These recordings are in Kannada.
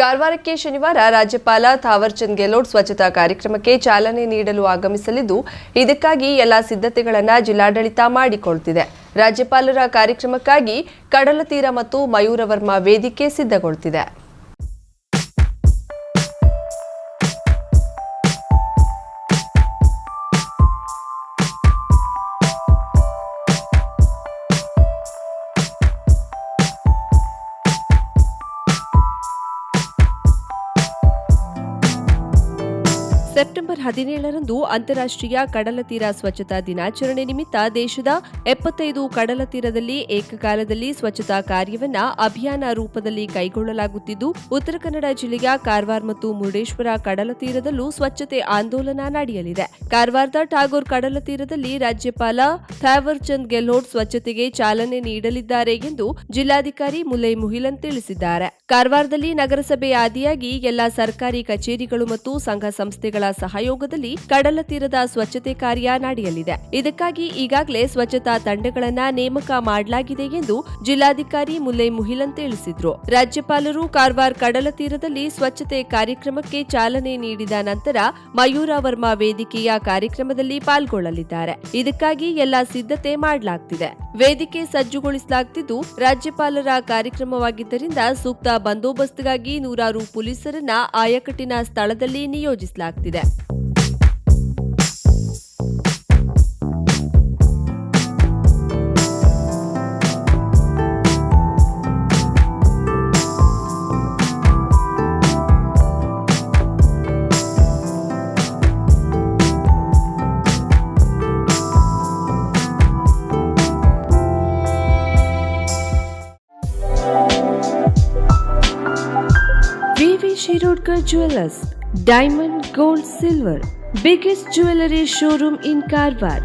ಕಾರವಾರಕ್ಕೆ ಶನಿವಾರ ರಾಜ್ಯಪಾಲ ಥಾವರ್ಚಂದ್ ಗೆಹ್ಲೋಟ್ ಸ್ವಚ್ಛತಾ ಕಾರ್ಯಕ್ರಮಕ್ಕೆ ಚಾಲನೆ ನೀಡಲು ಆಗಮಿಸಲಿದ್ದು, ಇದಕ್ಕಾಗಿ ಎಲ್ಲ ಸಿದ್ಧತೆಗಳನ್ನು ಜಿಲ್ಲಾಡಳಿತ ಮಾಡಿಕೊಳ್ತಿದೆ. ರಾಜ್ಯಪಾಲರ ಕಾರ್ಯಕ್ರಮಕ್ಕಾಗಿ ಕಡಲತೀರ ಮತ್ತು ಮಯೂರವರ್ಮ ವೇದಿಕೆ ಸಿದ್ಧಗೊಳ್ತಿದೆ. ಸೆಪ್ಟೆಂಬರ್ ಹದಿನೇಳರಂದು ಅಂತಾರಾಷ್ಟ್ರೀಯ ಕಡಲತೀರ ಸ್ವಚ್ಛತಾ ದಿನಾಚರಣೆ ನಿಮಿತ್ತ ದೇಶದ ಎಪ್ಪತ್ತೈದು ಕಡಲ ತೀರದಲ್ಲಿ ಏಕಕಾಲದಲ್ಲಿ ಸ್ವಚ್ಛತಾ ಕಾರ್ಯವನ್ನ ಅಭಿಯಾನ ರೂಪದಲ್ಲಿ ಕೈಗೊಳ್ಳಲಾಗುತ್ತಿದ್ದು, ಉತ್ತರ ಕನ್ನಡ ಜಿಲ್ಲೆಯ ಕಾರವಾರ ಮತ್ತು ಮುರುಡೇಶ್ವರ ಕಡಲ ತೀರದಲ್ಲೂ ಸ್ವಚ್ಛತೆ ಆಂದೋಲನ ನಡೆಯಲಿದೆ. ಕಾರವಾರದ ಠಾಗೋರ್ ಕಡಲ ತೀರದಲ್ಲಿ ರಾಜ್ಯಪಾಲ ಥಾವರ್ ಚಂದ್ ಗೆಹ್ಲೋಟ್ ಸ್ವಚ್ಛತೆಗೆ ಚಾಲನೆ ನೀಡಲಿದ್ದಾರೆ ಎಂದು ಜಿಲ್ಲಾಧಿಕಾರಿ ಮುಲೈ ಮುಹಿಲನ್ ತಿಳಿಸಿದ್ದಾರೆ. ಕಾರವಾರದಲ್ಲಿ ನಗರಸಭೆ ಆದಿಯಾಗಿ ಎಲ್ಲಾ ಸರ್ಕಾರಿ ಕಚೇರಿಗಳು ಮತ್ತು ಸಂಘ ಸಂಸ್ಥೆಗಳ ಸಹಯೋಗದಲ್ಲಿ ಕಡಲ ತೀರದ ಸ್ವಚ್ಛತೆ ಕಾರ್ಯ ನಡೆಯಲಿದೆ. ಇದಕ್ಕಾಗಿ ಈಗಾಗಲೇ ಸ್ವಚ್ಛತಾ ತಂಡಗಳನ್ನ ನೇಮಕ ಮಾಡಲಾಗಿದೆ ಎಂದು ಜಿಲ್ಲಾಧಿಕಾರಿ ಮುಲ್ಲೈ ಮುಹಿಲನ್ ತಿಳಿಸಿದ್ರು. ರಾಜ್ಯಪಾಲರು ಕಾರವಾರ ಕಡಲ ತೀರದಲ್ಲಿ ಸ್ವಚ್ಛತೆ ಕಾರ್ಯಕ್ರಮಕ್ಕೆ ಚಾಲನೆ ನೀಡಿದ ನಂತರ ಮಯೂರ ವರ್ಮಾ ವೇದಿಕೆಯ ಕಾರ್ಯಕ್ರಮದಲ್ಲಿ ಪಾಲ್ಗೊಳ್ಳಲಿದ್ದಾರೆ. ಇದಕ್ಕಾಗಿ ಎಲ್ಲಾ ಸಿದ್ಧತೆ ಮಾಡಲಾಗ್ತಿದೆ. ವೇದಿಕೆ ಸಜ್ಜುಗೊಳಿಸಲಾಗುತ್ತಿದ್ದು ರಾಜ್ಯಪಾಲರ ಕಾರ್ಯಕ್ರಮವಾಗಿದ್ದರಿಂದ ಸೂಕ್ತ ಬಂದೋಬಸ್ತ್ಗಾಗಿ ನೂರಾರು ಪೊಲೀಸರನ್ನ ಆಯಕಟ್ಟಿನ ಸ್ಥಳದಲ್ಲಿ ನಿಯೋಜಿಸಲಾಗುತ್ತಿದೆ V V Shirodkar jewellers diamond gold silver biggest jewellery showroom in Karwar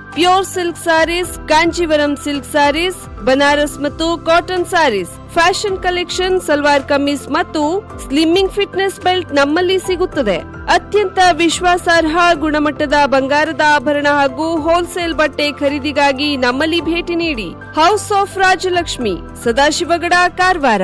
pure silk sarees Kanjeevaram silk sarees Banaras ಮತ್ತು cotton sarees fashion collection salwar kameez ಮತ್ತು ಸ್ಲಿಮ್ಮಿಂಗ್ ಫಿಟ್ನೆಸ್ ಬೆಲ್ಟ್ ನಮ್ಮಲ್ಲಿ ಸಿಗುತ್ತದೆ ಅತ್ಯಂತ ವಿಶ್ವಾಸಾರ್ಹ ಗುಣಮಟ್ಟದ ಬಂಗಾರದ ಆಭರಣ ಹಾಗೂ ಹೋಲ್ಸೇಲ್ ಬಟ್ಟೆ ಖರೀದಿಗಾಗಿ ನಮ್ಮಲ್ಲಿ ಭೇಟಿ ನೀಡಿ house of Rajalakshmi Sadashivgad Karwar